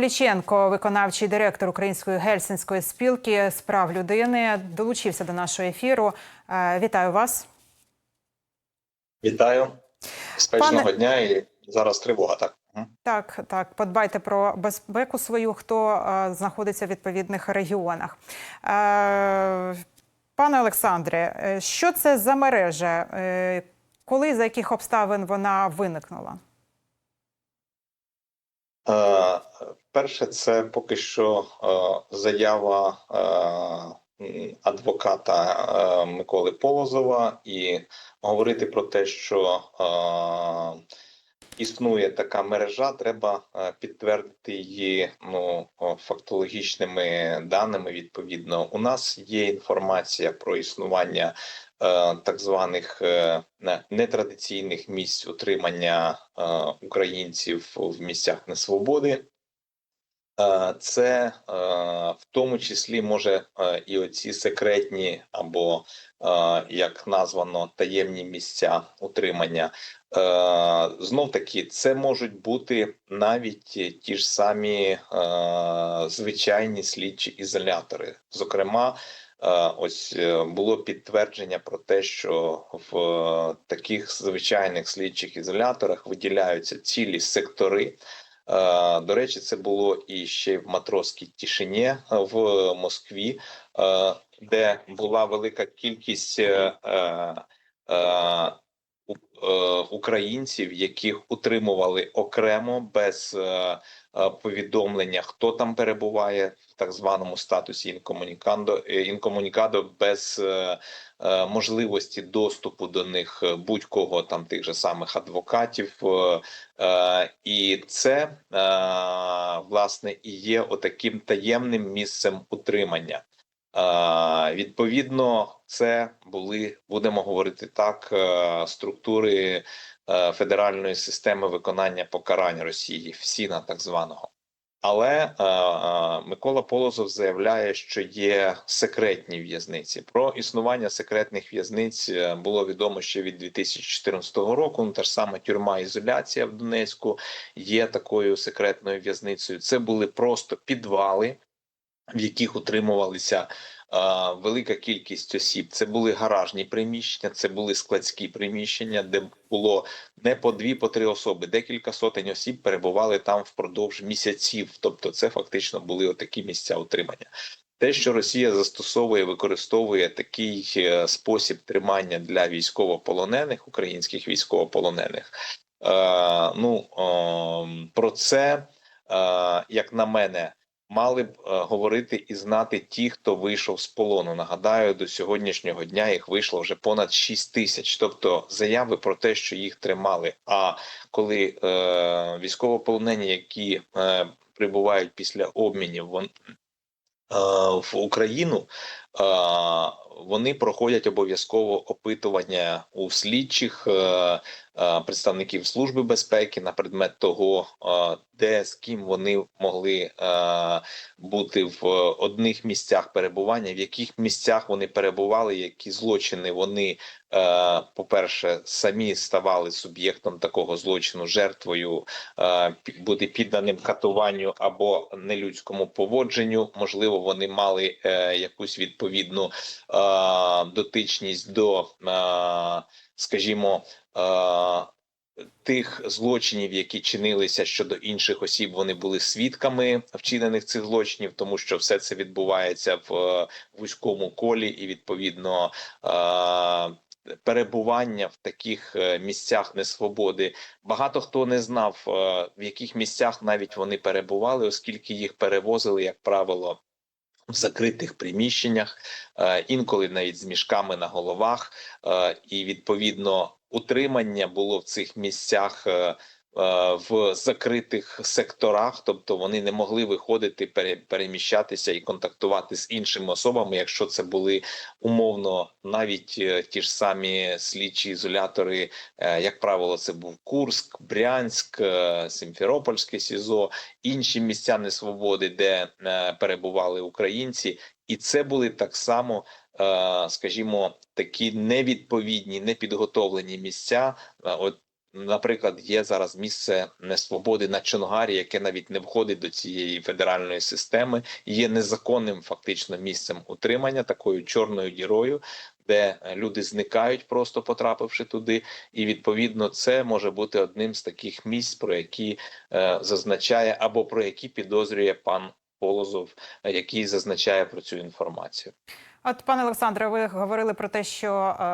Павліченко, виконавчий директор Української гельсінської спілки з прав людини, долучився до нашого ефіру. Е, Вітаю вас. Вітаю. Безпечного Пане- дня і зараз тривога, так. Так, так, подбайте про безпеку свою, хто е, знаходиться в відповідних регіонах. Е, пане Олександре, що це за мережа? Коли за яких обставин вона виникнула? Перше, це поки що е, заява е, адвоката е, Миколи Полозова, і говорити про те, що існує така мережа, треба підтвердити її ну, фактологічними даними. Відповідно, у нас є інформація про існування так званих нетрадиційних місць утримання українців в місцях несвободи. Це в тому числі може і оці секретні або як названо таємні місця утримання. Знов таки, це можуть бути навіть ті ж самі звичайні слідчі ізолятори. Зокрема, ось е, було підтвердження про те, що в таких звичайних слідчих ізоляторах виділяються цілі сектори. Е, До речі, це було і ще в матроській тишині е, в Москві, е, де була велика кількість українців, яких утримували окремо без повідомлення, хто там перебуває в так званому статусі інкомунікандо інкомунікадо без можливості доступу до них е, будь-кого там тих же самих адвокатів. е, Е, і це е, власне і є отаким таємним місцем утримання. Е, відповідно, це були, будемо говорити так, е, структури е, федеральної системи виконання покарань Росії, ФСІНа так званого. Але е, е, Микола Полозов заявляє, що є секретні в'язниці. Про існування секретних в'язниць е, було відомо ще від 2014 року. Ну, та ж сама тюрма ізоляція в Донецьку є такою секретною в'язницею. Це були просто підвали, в яких утримувалися велика кількість осіб. Це були гаражні приміщення, це були складські приміщення, де було не по дві, по три особи. Декілька сотень осіб перебували там впродовж місяців. Тобто, це фактично були отакі місця утримання. Те, що Росія застосовує, використовує такий е, спосіб тримання для військовополонених, українських військовополонених. Е, ну е, про це, е, як на мене, мали б е, говорити і знати ті, хто вийшов з полону. Нагадаю, до сьогоднішнього дня їх вийшло вже понад 6 тисяч. Тобто заяви про те, що їх тримали. А коли е, військовополонені, які е, прибувають після обмінів, вон, е, в Україну. е, Вони проходять обов'язково опитування у слідчих е, е, представників служби безпеки на предмет того, е, де з ким вони могли бути в одних місцях перебування, в яких місцях вони перебували, які злочини вони, по-перше, самі ставали суб'єктом такого злочину, жертвою бути підданим катуванню або нелюдському поводженню. Можливо, вони мали якусь відповідну дотичність до, е, скажімо, е, тих злочинів, які чинилися щодо інших осіб, вони були свідками вчинених цих злочинів, тому що все це відбувається в е, вузькому колі, і відповідно е, перебування в таких е, місцях несвободи. Багато хто не знав, е, в яких місцях навіть вони перебували, оскільки їх перевозили, як правило. В закритих приміщеннях, е, інколи навіть з мішками на головах, е, і відповідно утримання було в цих місцях е, в закритих секторах, тобто вони не могли виходити, пере- переміщатися і контактувати з іншими особами, якщо це були умовно навіть е, ті ж самі слідчі ізолятори, е, як правило, це був Курск, Брянськ, е, Сімферопольське СІЗО, інші місця несвободи, де е, перебували українці, і це були так само, е, скажімо, такі невідповідні, непідготовлені місця. Е, От наприклад, є зараз місце несвободи на Чонгарі, яке навіть не входить до цієї федеральної системи, є незаконним фактично місцем утримання такою чорною дірою, де е, люди зникають, просто потрапивши туди. І відповідно це може бути одним з таких місць, про які е, зазначає або про які підозрює пан Полозов, е, який зазначає про цю інформацію. От, пане Олександре, ви говорили про те, що е,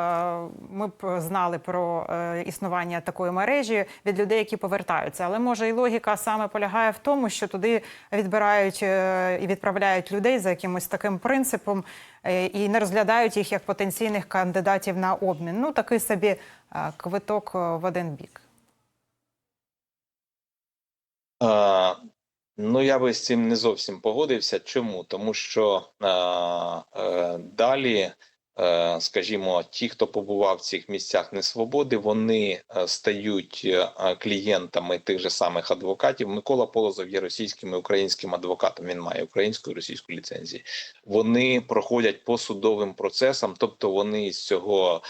ми б знали про е, існування такої мережі від людей, які повертаються. Але може і логіка саме полягає в тому, що туди відбирають е, і відправляють людей за якимось таким принципом е, і не розглядають їх як потенційних кандидатів на обмін. Ну такий собі е, квиток е, в один бік. Ну, я би з цим не зовсім погодився. Чому? Тому що е, е, далі, е, скажімо, ті, хто побував в цих місцях несвободи, вони е, стають е, клієнтами тих же самих адвокатів. Микола Полозов є російським і українським адвокатом. Він має українську і російську ліцензії. Вони проходять по судовим процесам, тобто вони з цього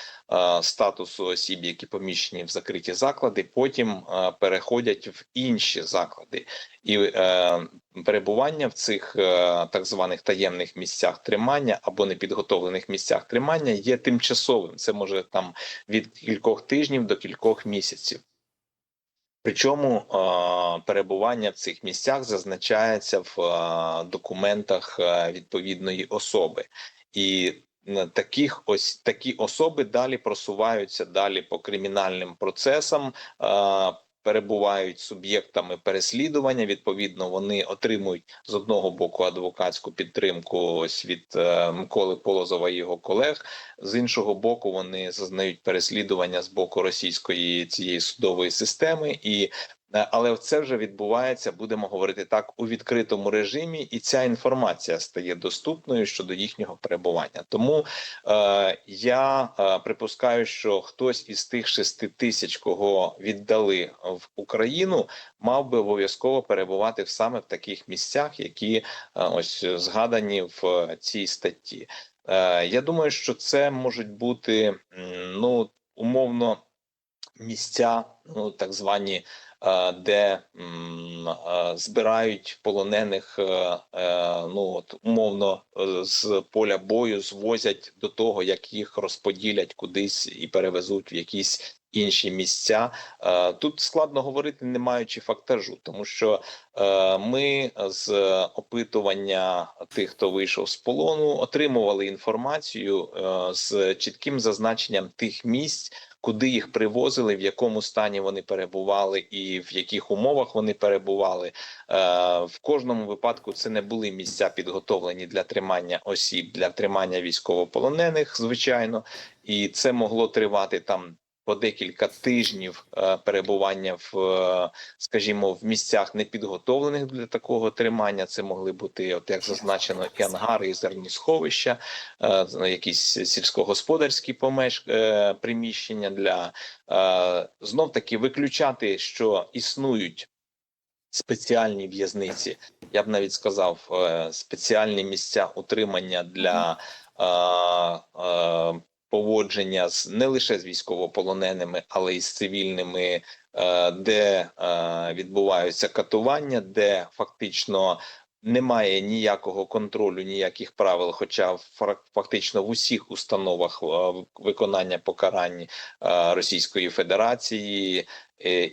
статусу осіб, які поміщені в закриті заклади, потім е, переходять в інші заклади. І е, перебування в цих е, так званих таємних місцях тримання або непідготовлених місцях тримання є тимчасовим. Це може там від кількох тижнів до кількох місяців. Причому е, перебування в цих місцях зазначається в е, документах е, відповідної особи, і е, таких ось такі особи далі просуваються далі по кримінальним процесам. Перебувають суб'єктами переслідування. Відповідно, вони отримують з одного боку адвокатську підтримку ось від е, Миколи Полозова і його колег. З іншого боку, вони зазнають переслідування з боку російської цієї судової системи і. Е, Але це вже відбувається, будемо говорити так, у відкритому режимі, і ця інформація стає доступною щодо їхнього перебування. Тому е, я е, припускаю, що хтось із тих шести тисяч, кого віддали в Україну, мав би обов'язково перебувати саме в таких місцях, які е, ось згадані в е, цій статті. Е, я думаю, що це можуть бути ну умовно місця, ну так звані. е, Де е, збирають полонених, е, ну от умовно з поля бою звозять до того, як їх розподілять кудись і перевезуть в якісь інші місця. Тут складно говорити, не маючи фактажу, тому що ми з опитування тих, хто вийшов з полону, отримували інформацію з чітким зазначенням тих місць. Куди їх привозили, в якому стані вони перебували, і в яких умовах вони перебували Е, в кожному випадку це не були місця підготовлені для тримання осіб, для тримання військовополонених, звичайно, і це могло тривати там. По декілька тижнів е, перебування в, е, скажімо, в місцях непідготовлених для такого тримання. Це могли бути, от як зазначено, і ангари, і зерносховища, е, якісь сільськогосподарські помеш... приміщення для знов таки виключати, що існують спеціальні в'язниці. Я б навіть сказав, спеціальні місця утримання для поводження з не лише з військовополоненими, але й з цивільними, е, де е, відбуваються катування, де фактично. Немає ніякого контролю, ніяких правил, хоча фактично в усіх установах е, виконання покарань Російської Федерації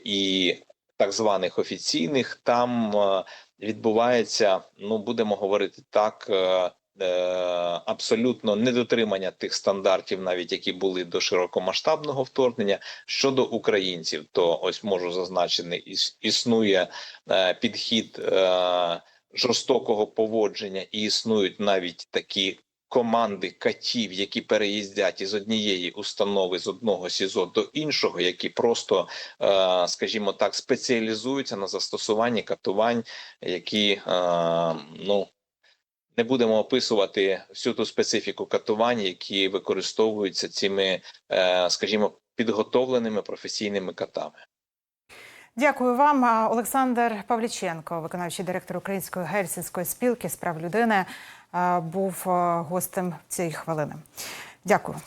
і так званих офіційних, там відбувається, ну будемо говорити так, абсолютно недотримання тих стандартів, навіть які були до широкомасштабного вторгнення. Щодо українців, то ось можу зазначити, існує е, підхід е, жорстокого поводження, і існують навіть такі. Команди катів, які переїздять із однієї установи з одного СІЗО до іншого, які просто е, скажімо так, спеціалізуються на застосуванні катувань, які е, ну не будемо описувати всю ту специфіку катувань, які використовуються цими, е, скажімо, підготовленими професійними катами. Дякую вам, Олександр Павліченко, виконавчий директор Української гельсінської спілки з прав людини, був гостем цієї хвилини. Дякую.